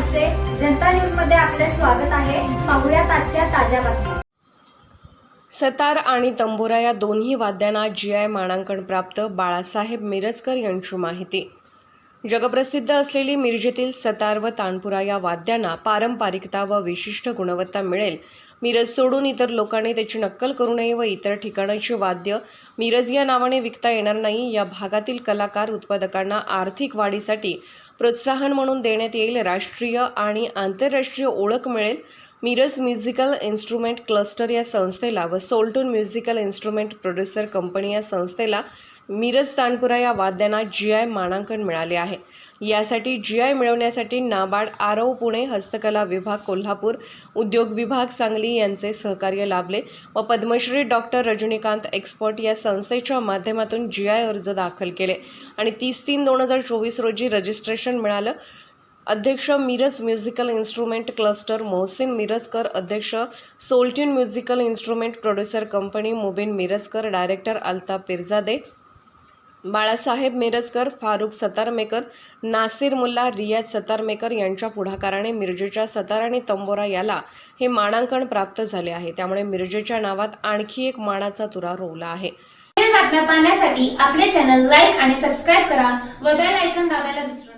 जनता न्यूजमध्ये आपले स्वागत आहे. पाहुयात आजच्या ताज्या बातम्या. सतार आणि तंबोरा या दोन्ही वाद्यांना जी आय मानांकन प्राप्त बाळासाहेब मिरजकर यांची माहिती. जगप्रसिद्ध असलेली मिरजेतील सतार व तानपुरा या वाद्यांना पारंपरिकता व विशिष्ट गुणवत्ता मिळेल मिरज सोडून इतर लोकांनी त्याची नक्कल करू नये व इतर ठिकाणांची वाद्य मिरज या नावाने विकता येणार नाही. या भागातील कलाकार उत्पादकांना आर्थिक वाढीसाठी प्रोत्साहन म्हणून देण्यात येईल. राष्ट्रीय आणि आंतरराष्ट्रीय ओळख मिळेल. मिरज म्युझिकल इन्स्ट्रुमेंट क्लस्टर या संस्थेला व Soltune musical instrument producer company या संस्थेला मिरज तानपुरा या वाद्यांना जी आय मानांकन मिळाले आहे. यासाठी जी आय मिळवण्यासाठी नाबार्ड आरव पुणे हस्तकला विभाग कोल्हापूर उद्योग विभाग सांगली यांचे सहकार्य लाभले व पद्मश्री डॉक्टर रजनीकांत एक्सपर्ट या संस्थेच्या माध्यमातून जी आय अर्ज दाखल केले आणि तीस तीन दोन हजार चोवीस रोजी रजिस्ट्रेशन मिळालं. अध्यक्ष Miraj musical instrument cluster Mohsin Mirajkar अध्यक्ष Soltune musical instrument producer company Mubin Mirajkar director Altaf Pirjade Balasaheb Mirajkar Farukh Satarmaker Nasir Mulla Riyaz Satarmaker यांच्या पुढाकाराने मिरजेच्या सतार आणि तंबोरा याला हे मानांकन प्राप्त झाले आहे. त्यामुळे मिरजेच्या नावात आणखी एक मानाचा तुरा रोवला आहे. बातम्या पाहण्यासाठी आपले चॅनल लाईक आणि सबस्क्राईब करा व बेल ऐकन दाबायला विसरू